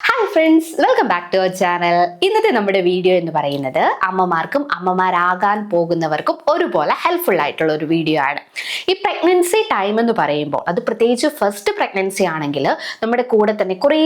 Hi friends welcome back to our channel ഇന്നത്തെ നമ്മുടെ video എന്ന് പറയുന്നത് അമ്മമാർക്കും അമ്മമാരാകാൻ പോകുന്നവർക്കും ഒരുപോലെ ഹെൽപ്ഫുൾ ആയിട്ടുള്ള ഒരു വീഡിയോ ആണ്. ഈ പ്രഗ്നൻസി ടൈം എന്ന് പറയുമ്പോൾ അത് പ്രത്യേകിച്ച് ഫസ്റ്റ് പ്രഗ്നൻസി ആണെങ്കിൽ നമ്മുടെ കൂടെ തന്നെ കുറേ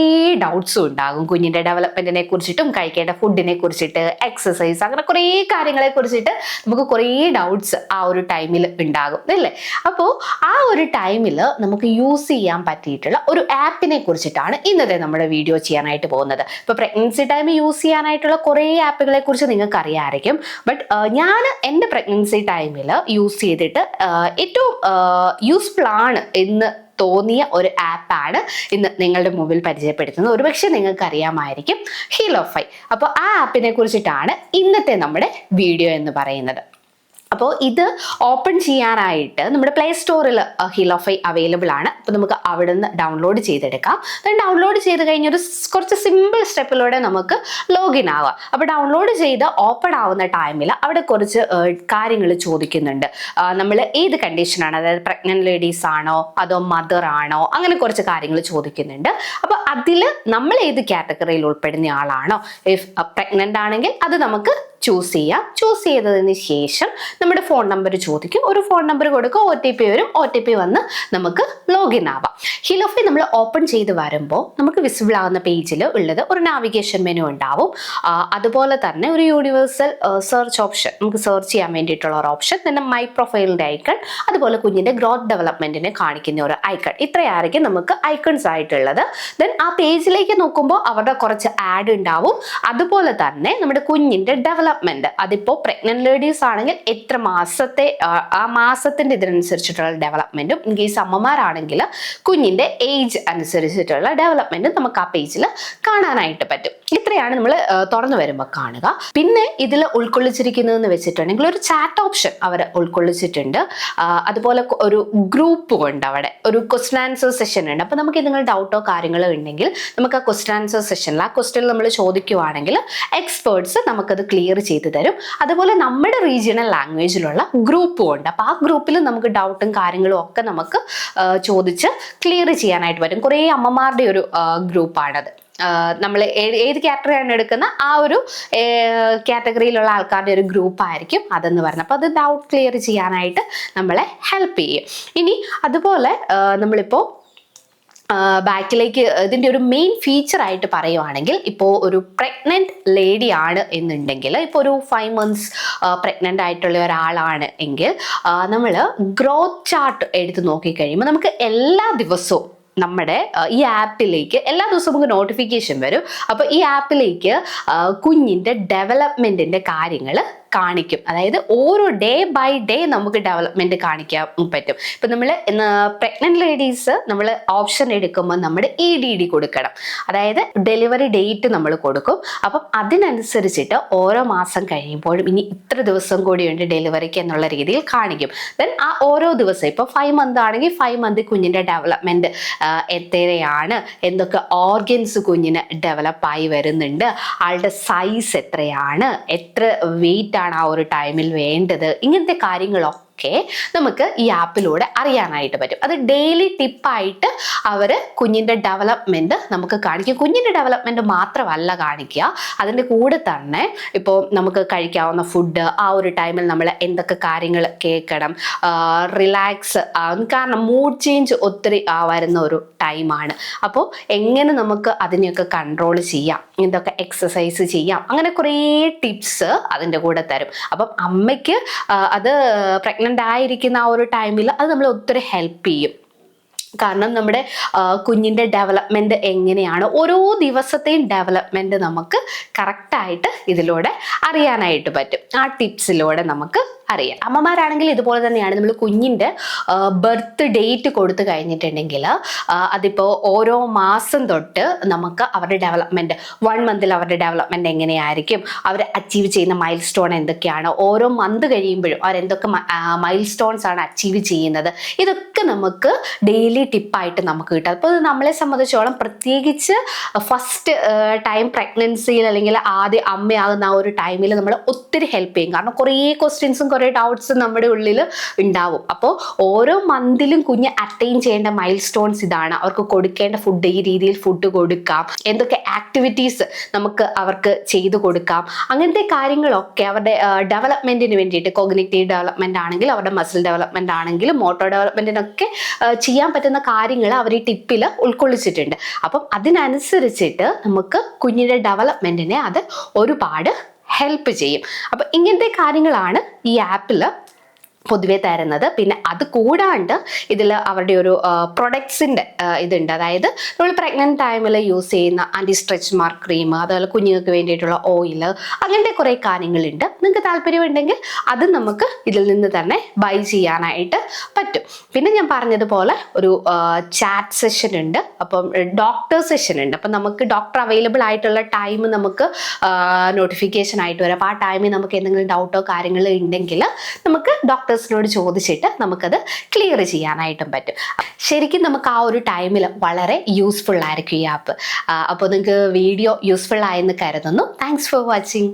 ഡൗട്ട്സും ഉണ്ടാകും. കുഞ്ഞിന്റെ ഡെവലപ്മെന്റിനെ കുറിച്ചിട്ടും കഴിക്കേണ്ട ഫുഡിനെ കുറിച്ചിട്ട് എക്സസൈസ് അങ്ങനെ കുറേ കാര്യങ്ങളെ കുറിച്ചിട്ട് നമുക്ക് കുറേ ഡൗട്ട്സ് ആ ഒരു ടൈമിൽ ഉണ്ടാകും അല്ലേ? അപ്പോൾ ആ ഒരു ടൈമിൽ നമുക്ക് യൂസ് ചെയ്യാൻ പറ്റിയിട്ടുള്ള ഒരു ആപ്പിനെ കുറിച്ചിട്ടാണ് ഇന്നത്തെ നമ്മുടെ വീഡിയോ ചെയ്യാനായിട്ട് പോകുന്നത്. ഇപ്പോൾ പ്രഗ്നൻസി ടൈം യൂസ് ചെയ്യാനായിട്ടുള്ള കുറേ ആപ്പുകളെ കുറിച്ച് നിങ്ങൾക്ക് അറിയാമായിരിക്കും ബട്ട് ഞാൻ എന്റെ പ്രഗ്നൻസി ടൈമിൽ യൂസ് ചെയ്തിട്ട് ഏറ്റവും യൂസ്ഫുൾ ആണ് എന്ന് തോന്നിയ ഒരു ആപ്പാണ് ഇന്ന് നിങ്ങളുടെ മുമ്പിൽ പരിചയപ്പെടുത്തുന്നത്. ഒരുപക്ഷെ നിങ്ങൾക്ക് അറിയാമായിരിക്കും ഹീലോഫൈ അപ്പോൾ ആ ആപ്പിനെ കുറിച്ചിട്ടാണ് ഇന്നത്തെ നമ്മുടെ വീഡിയോ എന്ന് പറയുന്നത്. അപ്പോൾ ഇത് ഓപ്പൺ ചെയ്യാനായിട്ട് നമ്മുടെ പ്ലേ സ്റ്റോറിൽ ഹിലോഫൈ അവൈലബിൾ ആണ്. അപ്പോൾ നമുക്ക് അവിടെ നിന്ന് ഡൗൺലോഡ് ചെയ്തെടുക്കാം ഡൗൺലോഡ് ചെയ്ത് കഴിഞ്ഞ ഒരു കുറച്ച് സിമ്പിൾ സ്റ്റെപ്പിലൂടെ നമുക്ക് ലോഗിൻ ആവാം. അപ്പോൾ ഡൗൺലോഡ് ചെയ്ത് ഓപ്പൺ ആവുന്ന ടൈമിൽ അവിടെ കുറച്ച് കാര്യങ്ങൾ ചോദിക്കുന്നുണ്ട്. നമ്മൾ ഏത് കണ്ടീഷനാണ് അതായത് പ്രഗ്നന്റ് ലേഡീസ് ആണോ? അതോ മദർ ആണോ? അങ്ങനെ കുറച്ച് കാര്യങ്ങൾ ചോദിക്കുന്നുണ്ട്. അപ്പോൾ അതിൽ നമ്മൾ ഏത് കാറ്റഗറിയിൽ ഉൾപ്പെടുന്ന ആളാണോ? ഇഫ് പ്രഗ്നന്റ് ആണെങ്കിൽ അത് നമുക്ക് ചൂസ് ചെയ്യാം. ചൂസ് ചെയ്തതിന് ശേഷം നമ്മുടെ ഫോൺ നമ്പർ ചോദിക്കും. ഒരു ഫോൺ നമ്പർ കൊടുക്കുക ഒ ടി പി വരും. ഒ ടി പി വന്ന് നമുക്ക് ലോഗിൻ ആവാം. ഹിലോഫി നമ്മൾ ഓപ്പൺ ചെയ്ത് വരുമ്പോൾ നമുക്ക് വിസിബിൾ ആകുന്ന പേജിൽ ഉള്ളത് ഒരു നാവിഗേഷൻ മെനു ഉണ്ടാവും. അതുപോലെ തന്നെ ഒരു യൂണിവേഴ്സൽ സെർച്ച് ഓപ്ഷൻ നമുക്ക് സെർച്ച് ചെയ്യാൻ വേണ്ടിയിട്ടുള്ള ഒരു ഓപ്ഷൻ പിന്നെ മൈ പ്രൊഫൈലിന്റെ ഐക്കൺ അതുപോലെ കുഞ്ഞിന്റെ ഗ്രോത്ത് ഡെവലപ്മെന്റിനെ കാണിക്കുന്ന ഒരു ഐക്കൺ ഇത്രയായിരിക്കും നമുക്ക് ഐക്കൺസ് ആയിട്ടുള്ളത്. ദെൻ ആ പേജിലേക്ക് നോക്കുമ്പോൾ അവരുടെ കുറച്ച് ആഡ് ഉണ്ടാവും. അതുപോലെ തന്നെ നമ്മുടെ കുഞ്ഞിന്റെ ഡെവലപ്മെന്റ് അതിപ്പോൾ പ്രഗ്നന്റ് ലേഡീസ് ആണെങ്കിൽ എത്ര മാസത്തെ ആ, മാസത്തിന്റെ ഇതിനനുസരിച്ചിട്ടുള്ള ഡെവലപ്മെന്റും ഇൻ കേസ് അമ്മമാരാണെങ്കിൽ കുഞ്ഞിന്റെ ഏജ് അനുസരിച്ചിട്ടുള്ള ഡെവലപ്മെന്റും നമുക്ക് ആ പേജിൽ കാണാനായിട്ട് പറ്റും. ഇത്രയാണ് നമ്മൾ തുറന്നു വരുമ്പോൾ കാണുക. പിന്നെ ഇതിൽ ഉൾക്കൊള്ളിച്ചിരിക്കുന്നതെന്ന് വെച്ചിട്ടുണ്ടെങ്കിൽ ഒരു ചാറ്റ് ഓപ്ഷൻ അവർ ഉൾക്കൊള്ളിച്ചിട്ടുണ്ട്. അതുപോലെ ഒരു ഗ്രൂപ്പ് ഉണ്ട് അവിടെ. ഒരു ക്വസ്റ്റൻ ആൻസർ സെഷൻ ഉണ്ട്. അപ്പോൾ നമുക്ക് എന്തെങ്കിലും ഡൗട്ടോ കാര്യങ്ങളോ ഉണ്ടെങ്കിൽ നമുക്ക് ആ ക്വസ്റ്റൻ ആൻസർ സെഷനിൽ ആ ക്വസ്റ്റ്യൻ നമ്മൾ ചോദിക്കുവാണെങ്കിൽ എക്സ്പേർട്സ് നമുക്കത് ക്ലിയർ ചെയ്തു തരും. അതുപോലെ നമ്മുടെ റീജിയണൽ ലാംഗ്വേജിലുള്ള ഗ്രൂപ്പും ഉണ്ട്. അപ്പോൾ ആ ഗ്രൂപ്പിൽ നമുക്ക് ഡൗട്ടും കാര്യങ്ങളും ഒക്കെ നമുക്ക് ചോദിച്ച് ക്ലിയർ ചെയ്യാനായിട്ട് വരും കുറേ അമ്മമാരുടെ ഒരു ഗ്രൂപ്പാണത് നമ്മൾ ഏത് കാറ്റഗറിയാണ് എടുക്കുന്ന ആ ഒരു കാറ്റഗറിയിലുള്ള ആൾക്കാരുടെ ഒരു ഗ്രൂപ്പ് ആയിരിക്കും അതെന്ന് പറഞ്ഞത് അപ്പോൾ അത് ഡൗട്ട് ക്ലിയർ ചെയ്യാനായിട്ട് നമ്മളെ ഹെൽപ്പ് ചെയ്യും. ഇനി അതുപോലെ നമ്മളിപ്പോൾ ബാക്കിലേക്ക് ഇതിന്റെ ഒരു മെയിൻ ഫീച്ചർ ആയിട്ട് പറയുവാണെങ്കിൽ ഇപ്പോൾ ഒരു പ്രഗ്നന്റ് ലേഡി ആണ് എന്നുണ്ടെങ്കിൽ ഇപ്പോൾ ഒരു ഫൈവ് മന്ത്സ് പ്രഗ്നന്റ് ആയിട്ടുള്ള ഒരാളാണ് എങ്കിൽ നമ്മൾ ഗ്രോത്ത് ചാർട്ട് എടുത്ത് നോക്കിക്കഴിയുമ്പോൾ നമുക്ക് എല്ലാ ദിവസവും നമ്മുടെ ഈ ആപ്പിലേക്ക് എല്ലാ ദിവസവും നമുക്ക് നോട്ടിഫിക്കേഷൻ വരും. അപ്പോൾ ഈ ആപ്പിലേക്ക് കുഞ്ഞിന്റെ ഡെവലപ്മെന്റിന്റെ കാര്യങ്ങൾ കാണിക്കും. അതായത് ഓരോ ഡേ ബൈ ഡേ നമുക്ക് ഡെവലപ്മെന്റ് കാണിക്കാൻ പറ്റും. ഇപ്പം നമ്മൾ പ്രഗ്നന്റ് ലേഡീസ് നമ്മൾ ഓപ്ഷൻ എടുക്കുമ്പോൾ നമ്മുടെ ഇ ഡി ഡി കൊടുക്കണം. അതായത് ഡെലിവറി ഡേറ്റ് നമ്മൾ കൊടുക്കും. അപ്പം അതിനനുസരിച്ചിട്ട് ഓരോ മാസം കഴിയുമ്പോഴും ഇനി ഇത്ര ദിവസം കൂടിയുണ്ട് ഡെലിവറിക്ക് എന്നുള്ള രീതിയിൽ കാണിക്കും. ദെൻ ആ ഓരോ ദിവസം ഇപ്പോൾ ഫൈവ് മന്ത് ആണെങ്കിൽ ഫൈവ് മന്ത് കുഞ്ഞിന്റെ ഡെവലപ്മെന്റ് എത്രയാണ് എന്തൊക്കെ ഓർഗൻസ് കുഞ്ഞിന് ഡെവലപ്പായി വരുന്നുണ്ട് ആളുടെ സൈസ് എത്രയാണ് എത്ര വെയിറ്റ് ആണ് ആ ഒരു ടൈമിൽ വേണ്ടത്? ഇങ്ങനത്തെ കാര്യങ്ങളൊക്കെ നമുക്ക് ഈ ആപ്പിലൂടെ അറിയാനായിട്ട് പറ്റും. അത് ഡെയിലി ടിപ്പായിട്ട് അവർ കുഞ്ഞിന്റെ ഡെവലപ്മെന്റ് നമുക്ക് കാണിക്കും. കുഞ്ഞിന്റെ ഡെവലപ്മെന്റ് മാത്രമല്ല കാണിക്കുക. അതിന്റെ കൂടെ തന്നെ ഇപ്പോൾ നമുക്ക് കഴിക്കാവുന്ന ഫുഡ് ആ ഒരു ടൈമിൽ നമ്മൾ എന്തൊക്കെ കാര്യങ്ങൾ കേൾക്കണം. റിലാക്സ് കാരണം മൂഡ് ചേഞ്ച് ഒത്തിരി വരുന്ന ഒരു ടൈമാണ് അപ്പോൾ എങ്ങനെ നമുക്ക് അതിനെയൊക്കെ കൺട്രോൾ ചെയ്യാം? എന്തൊക്കെ എക്സസൈസ് ചെയ്യാം? അങ്ങനെ കുറേ ടിപ്സ് അതിന്റെ കൂടെ തരും. അപ്പം അമ്മയ്ക്ക് അത് അത് പ്രഗ്നന്റ് ആ ഒരു ടൈമിൽ അത് നമ്മളെ ഒത്തിരി ഹെൽപ്പ് ചെയ്യും. കാരണം നമ്മുടെ കുഞ്ഞിന്റെ ഡെവലപ്മെന്റ് എങ്ങനെയാണ്? ഓരോ ദിവസത്തെയും ഡെവലപ്മെന്റ് നമുക്ക് കറക്റ്റായിട്ട് ഇതിലൂടെ അറിയാനായിട്ട് പറ്റും. ആ ടിപ്സിലൂടെ നമുക്ക് അറിയാം. അമ്മമാരാണെങ്കിൽ ഇതുപോലെ തന്നെയാണ്. നമ്മൾ കുഞ്ഞിന്റെ ബർത്ത് ഡേറ്റ് കൊടുത്തു കഴിഞ്ഞിട്ടുണ്ടെങ്കിൽ അതിപ്പോൾ ഓരോ മാസം തൊട്ട് നമുക്ക് അവരുടെ ഡെവലപ്മെന്റ് വൺ മന്തിൽ അവരുടെ ഡെവലപ്മെന്റ് എങ്ങനെയായിരിക്കും? അവർ അച്ചീവ് ചെയ്യുന്ന മൈൽ സ്റ്റോൺ എന്തൊക്കെയാണ്? ഓരോ മന്ത് കഴിയുമ്പോഴും അവരെന്തൊക്കെ മൈൽ സ്റ്റോൺസ് ആണ് അച്ചീവ് ചെയ്യുന്നത്? ഇതൊക്കെ നമുക്ക് ഡെയിലി ടിപ്പായിട്ട് നമുക്ക് കിട്ടും. അപ്പോൾ നമ്മളെ സംബന്ധിച്ചോളം പ്രത്യേകിച്ച് ഫസ്റ്റ് ടൈം പ്രഗ്നൻസിയിൽ അല്ലെങ്കിൽ ആദ്യം അമ്മയാകുന്ന ആ ഒരു ടൈമിൽ നമ്മൾ ഒത്തിരി ഹെൽപ്പ് ചെയ്യും. കാരണം കുറേ ക്വസ്റ്റ്യൻസും കുറേ കുറേ ഡൗട്ട്സ് നമ്മുടെ ഉള്ളിൽ ഉണ്ടാവും. അപ്പോൾ ഓരോ മന്തിലും കുഞ്ഞ് അറ്റൈൻ ചെയ്യേണ്ട മൈൽ സ്റ്റോൺസ് ഇതാണ്. അവർക്ക് കൊടുക്കേണ്ട ഫുഡ് ഈ രീതിയിൽ ഫുഡ് കൊടുക്കാം. എന്തൊക്കെ ആക്ടിവിറ്റീസ് നമുക്ക് അവർക്ക് ചെയ്തു കൊടുക്കാം. അങ്ങനത്തെ കാര്യങ്ങളൊക്കെ അവരുടെ ഡെവലപ്മെന്റിന് വേണ്ടിയിട്ട് കോഗ്നേറ്റീവ് ഡെവലപ്മെന്റ് ആണെങ്കിൽ അവരുടെ മസിൽ ഡെവലപ്മെന്റ് ആണെങ്കിലും മോട്ടോർ ഡെവലപ്മെന്റിനൊക്കെ ചെയ്യാൻ പറ്റുന്ന കാര്യങ്ങൾ അവർ ഈ ടിപ്പിൽ ഉൾക്കൊള്ളിച്ചിട്ടുണ്ട്. അപ്പം അതിനനുസരിച്ചിട്ട് നമുക്ക് കുഞ്ഞിന്റെ ഡെവലപ്മെന്റിനെ അത് ഒരുപാട് ഹെൽപ്പ് ചെയ്യും. അപ്പോൾ ഇങ്ങനത്തെ കാര്യങ്ങളാണ് ഈ ആപ്പിൽ പൊതുവെ തരുന്നത്. പിന്നെ അത് കൂടാണ്ട് ഇതിൽ അവരുടെ ഒരു പ്രൊഡക്ട്സിന്റെ ഇതുണ്ട്. അതായത് നമ്മൾ പ്രഗ്നന്റ് ടൈമിൽ യൂസ് ചെയ്യുന്ന ആന്റി സ്ട്രെച്ച് മാർക്ക് ക്രീം അതുപോലെ കുഞ്ഞുങ്ങൾക്ക് വേണ്ടിയിട്ടുള്ള ഓയിൽ അങ്ങനത്തെ കുറേ കാര്യങ്ങളുണ്ട്. നിങ്ങൾക്ക് താല്പര്യമുണ്ടെങ്കിൽ അത് നമുക്ക് ഇതിൽ നിന്ന് തന്നെ ബൈ ചെയ്യാനായിട്ട് പറ്റും. പിന്നെ ഞാൻ പറഞ്ഞതുപോലെ ഒരു ചാറ്റ് സെഷൻ ഉണ്ട്. അപ്പം ഡോക്ടർ സെഷൻ ഉണ്ട്. അപ്പം നമുക്ക് ഡോക്ടർ അവൈലബിൾ ആയിട്ടുള്ള ടൈം നമുക്ക് നോട്ടിഫിക്കേഷൻ ആയിട്ട് വരാം. അപ്പോൾ ആ ടൈമിൽ നമുക്ക് എന്തെങ്കിലും ഡൗട്ടോ കാര്യങ്ങളോ ഉണ്ടെങ്കിൽ നമുക്ക് ഡോക്ടേഴ്സിനോട് ചോദിച്ചിട്ട് നമുക്കത് ക്ലിയർ ചെയ്യാനായിട്ടും പറ്റും. ശരിക്കും നമുക്ക് ആ ഒരു ടൈമിൽ വളരെ യൂസ്ഫുൾ ആയിരിക്കും ഈ ആപ്പ് അപ്പോൾ നിങ്ങൾക്ക് വീഡിയോ യൂസ്ഫുൾ ആയെന്ന് കരുതുന്നു. Thanks for watching